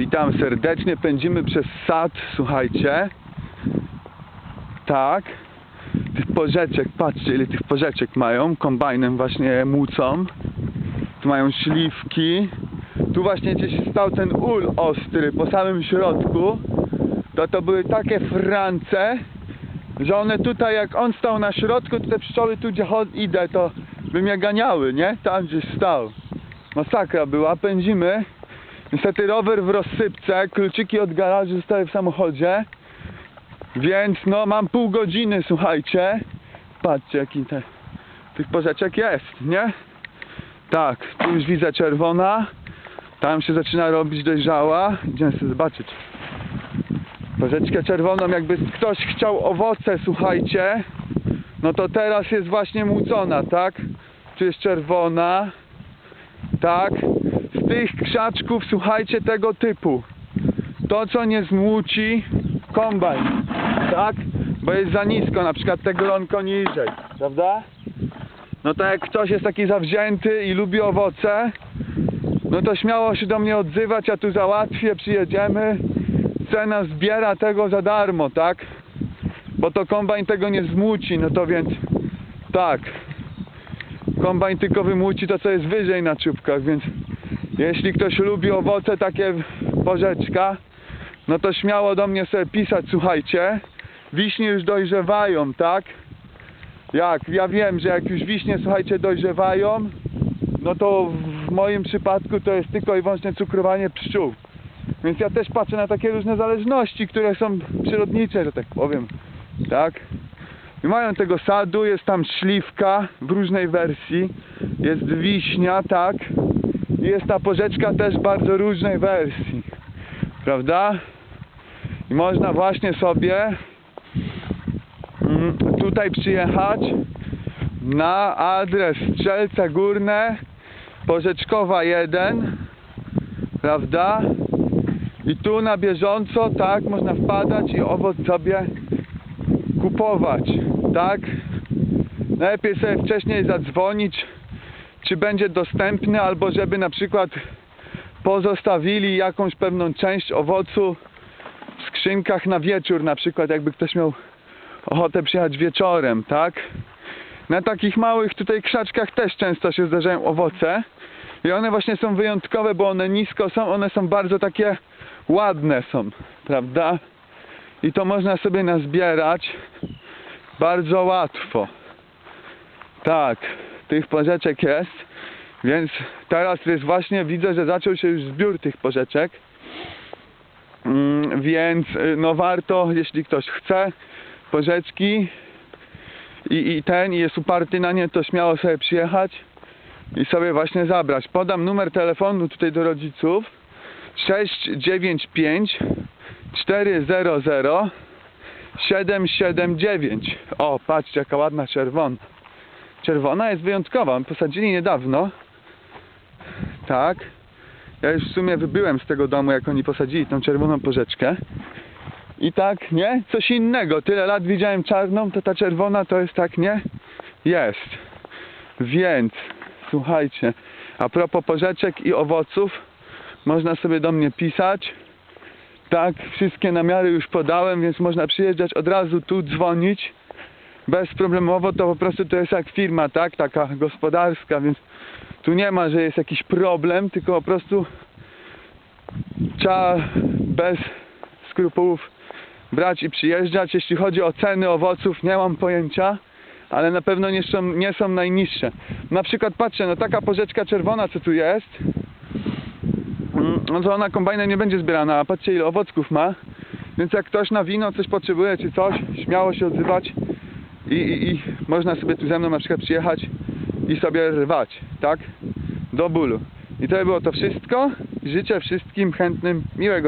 Witam serdecznie, pędzimy przez sad, słuchajcie. Tak. Tych porzeczek, patrzcie ile tych porzeczek mają, kombajnem właśnie mucą. Tu mają śliwki. Tu właśnie gdzieś stał ten ul ostry po samym środku. To to były takie france, że one tutaj jak on stał na środku, to te pszczoły tu gdzie idę, to by mnie ganiały, nie? Tam gdzieś stał. Masakra była, pędzimy. Niestety rower w rozsypce, kluczyki od garażu zostały w samochodzie. Więc no mam pół godziny, słuchajcie. Patrzcie jaki te, tych porzeczek jest, nie? Tak, tu już widzę czerwona. Tam się zaczyna robić dojrzała. Idziemy sobie zobaczyć. Porzeczkę czerwoną, jakby ktoś chciał owoce, słuchajcie. No to teraz jest właśnie młócona, tak? Tu jest czerwona. Tak? Z tych krzaczków, słuchajcie, tego typu. To, co nie zmłóci, kombajn. Tak? Bo jest za nisko, na przykład te gronko niżej. Prawda? No to jak ktoś jest taki zawzięty i lubi owoce, no to śmiało się do mnie odzywać, ja tu załatwię, przyjedziemy. Cena zbiera tego za darmo, tak? Bo to kombajn tego nie zmłóci, no to więc tak. Kombajn tylko wymłóci to, co jest wyżej na czubkach, więc jeśli ktoś lubi owoce takie porzeczka, no to śmiało do mnie sobie pisać, słuchajcie. Wiśnie już dojrzewają, tak? Jak? Ja wiem, że jak już wiśnie, słuchajcie, dojrzewają, no to w moim przypadku to jest tylko i wyłącznie cukrowanie pszczół. Więc ja też patrzę na takie różne zależności, które są przyrodnicze, że tak powiem. Tak? I mają tego sadu, jest tam śliwka w różnej wersji, jest wiśnia, tak? Jest ta porzeczka też bardzo różnej wersji. Prawda? I można właśnie sobie mm, tutaj przyjechać na adres Strzelce Górne Porzeczkowa 1 prawda i tu na bieżąco tak można wpadać i owoc sobie kupować tak najlepiej sobie wcześniej zadzwonić czy będzie dostępny albo żeby na przykład pozostawili jakąś pewną część owocu w skrzynkach na wieczór na przykład jakby ktoś miał ochotę przyjechać wieczorem tak na takich małych tutaj krzaczkach też często się zdarzają owoce i one właśnie są wyjątkowe, bo one nisko są, one są bardzo takie ładne są, prawda? I to można sobie nazbierać bardzo łatwo. Tak, tych porzeczek jest, więc teraz jest właśnie, widzę, że zaczął się już zbiór tych porzeczek. Mm, więc y, no warto, jeśli ktoś chce porzeczki i, i ten i jest uparty na nie, to śmiało sobie przyjechać i sobie właśnie zabrać. Podam numer telefonu tutaj do rodziców 695 400 779. O, patrzcie jaka ładna czerwona. Czerwona jest wyjątkowa, posadzili niedawno. Tak. Ja już w sumie wybyłem z tego domu, jak oni posadzili tą czerwoną porzeczkę. I tak, nie? Coś innego. Tyle lat widziałem czarną, to ta czerwona to jest tak, nie? Jest. Więc, słuchajcie, a propos porzeczek i owoców, można sobie do mnie pisać. Tak, wszystkie namiary już podałem, więc można przyjeżdżać od razu tu, dzwonić. Bezproblemowo to po prostu to jest jak firma, tak? Taka gospodarska, więc tu nie ma, że jest jakiś problem, tylko po prostu trzeba bez skrupułów brać i przyjeżdżać. Jeśli chodzi o ceny owoców, nie mam pojęcia, ale na pewno nie są, nie są najniższe. Na przykład patrzę, no taka porzeczka czerwona, co tu jest, no to ona kombajnem nie będzie zbierana, a patrzcie ile owocków ma. Więc jak ktoś na wino coś potrzebuje, czy coś, śmiało się odzywać i, i, i można sobie tu ze mną na przykład przyjechać i sobie rwać, tak? Do bólu. I to by było to wszystko. Życzę wszystkim chętnym miłego